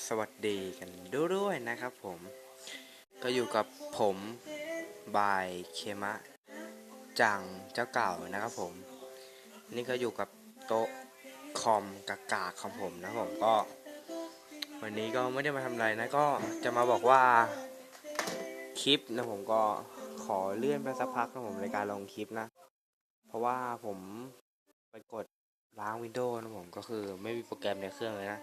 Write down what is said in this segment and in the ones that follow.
สวัสดีกันด้วยนะครับผม ก็อยู่กับผมบายเคมะจังเจ้าเก่านะครับผม นี่ก็อยู่กับโต๊ะคอมกากาของผมนะผมก็ วันนี้ก็ไม่ได้มาทำอะไรนะก็จะมาบอกว่าคลิปนะผมก็ขอเลื่อนไปสักพักนะผมในการลงคลิปนะ เพราะว่าผมไปกดล้างวินโดว์นะผมก็คือไม่มีโปรแกรมในเครื่องเลยนะ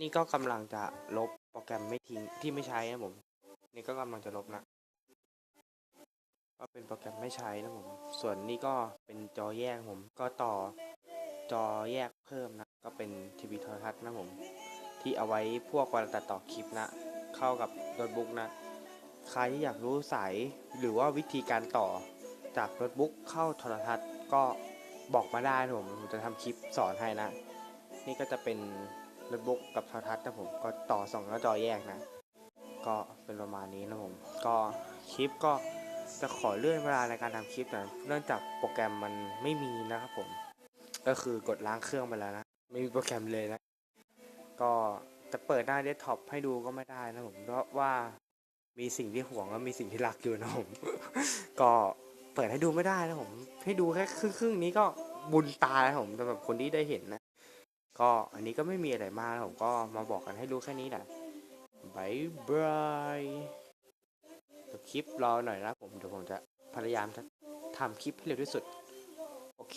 นี่ก็กำลังจะลบโปรแกรมไม่ทิ้งที่ไม่ใช้นะผม นี่ก็กำลังจะลบนะก็เป็นโปรแกรมไม่ใช้นะผม ส่วนนี้ก็เป็นจอแยกผม ก็ต่อจอแยกเพิ่มนะ ก็เป็นทีวีโทรทัศน์นะผม ที่เอาไว้พวกเวลาตัดต่อคลิปนะ เข้ากับโน้ตบุ๊กนะ ใครที่อยากรู้สายหรือว่าวิธีการต่อจากโน้ตบุ๊กเข้าโทรทัศน์ก็บอกมาได้นะผม ผมจะทำคลิปสอนให้นะ นี่ก็จะเป็น โน้ตบุ๊กกับโทรทัศน์นะผมก็ต่อสองหน้าจอแยกนะ ก็เป็นประมาณนี้นะผม ก็คลิปก็จะขอเลื่อนเวลาในการทำคลิปหนะเนื่องจากโปรแกรมมันไม่มีนะครับผม ก็คือกดล้างเครื่องไปแล้วนะ ไม่มีโปรแกรมเลยนะ ก็จะเปิดหน้าเดสก์ท็อปให้ดูก็ไม่ได้นะผม เพราะว่ามีสิ่งที่ห่วงและมีสิ่งที่รักอยู่นะผม ก็เปิดให้ดูไม่ได้นะผม ให้ดูแค่ครึ่งครึ่งๆนี้ก็บุญตาแล้วผมสำหรับคนที่ได้เห็นนะ ก็อันนี้ก็ไม่มีอะไรมากผมก็มาบอกกันให้รู้แค่นี้แหละบายบายเดี๋ยวคลิปรอหน่อยนะผมเดี๋ยวผมจะพยายามทำคลิปให้เร็วที่สุด โอเค